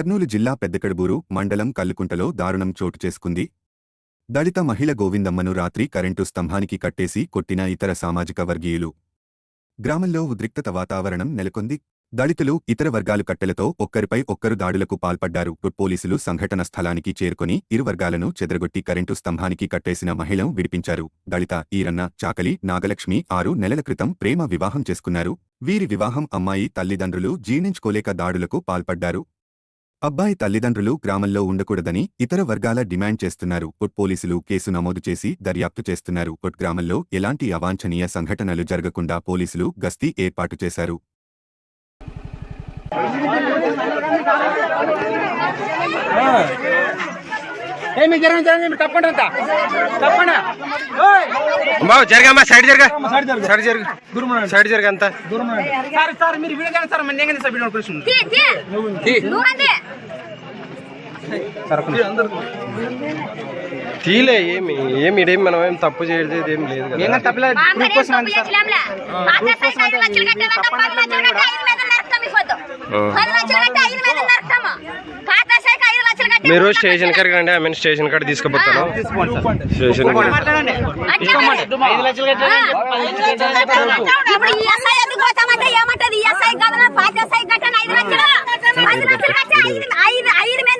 కర్నూలు జిల్లా పెద్దకడుబూరు మండలం కల్లుకుంటలో దారుణం చోటు చేసుకుంది. దళిత మహిళ గోవిందమ్మను రాత్రి కరెంటు స్తంభానికి కట్టేసి కొట్టిన ఇతర సామాజిక వర్గీయులు. గ్రామంలో ఉద్రిక్తత వాతావరణం నెలకొంది. దళితులు ఇతర వర్గాలు కట్టెలతో ఒక్కరిపై ఒక్కరు దాడులకు పాల్పడ్డారు. పోలీసులు సంఘటన స్థలానికి చేరుకుని ఇరు వర్గాలను చెదరగొట్టి కరెంటు స్తంభానికి కట్టేసిన మహిళను విడిపించారు. దళిత ఈరన్న చాకలి నాగలక్ష్మి ఆరు నెలల క్రితం ప్రేమ వివాహం చేసుకున్నారు. వీరి వివాహం అమ్మాయి తల్లిదండ్రులు జీర్ణించుకోలేక దాడులకు పాల్పడ్డారు. అబ్బాయి తల్లిదండ్రులు గ్రామంలో ఉండకూడదని ఇతర వర్గాల డిమాండ్ చేస్తున్నారు. ఉట్ పోలీసులు కేసు నమోదు చేసి దర్యాప్తు చేస్తున్నారు. ఉట్ గ్రామంలో ఎలాంటి అవాంఛనీయ సంఘటనలు జరగకుండా పోలీసులు గస్తీ ఏర్పాటు చేశారు. ఏ మీకు జరగండి జరగండి మీరు తప్పండి అంతా. తప్పండి. బాబు జరగమ్మా సైడ్ జరగ. సైడ్ జరగ. సైడ్ జరగ. అంతా. సార్ సార్ మీరు వీడియో చేయండి సార్ మన ఎంగండి సార్ వీడియో నువ్వంతే. తీలే ఏమి ఏమి ఇదేం మనం ఏం తప్పు చేయలేదు ఏం లేదు కదా. తప్పలేదు ప్రూఫ్ కోసం సార్ మీరు స్టేషన్ కాడికి రండి ఆమె స్టేషన్ కాడ తీసుకుపోతాను. స్టేషన్ ఐదు లక్షలు ఏమంటది? ఐదు లక్షలు. ఐదు ఐదు ఐదు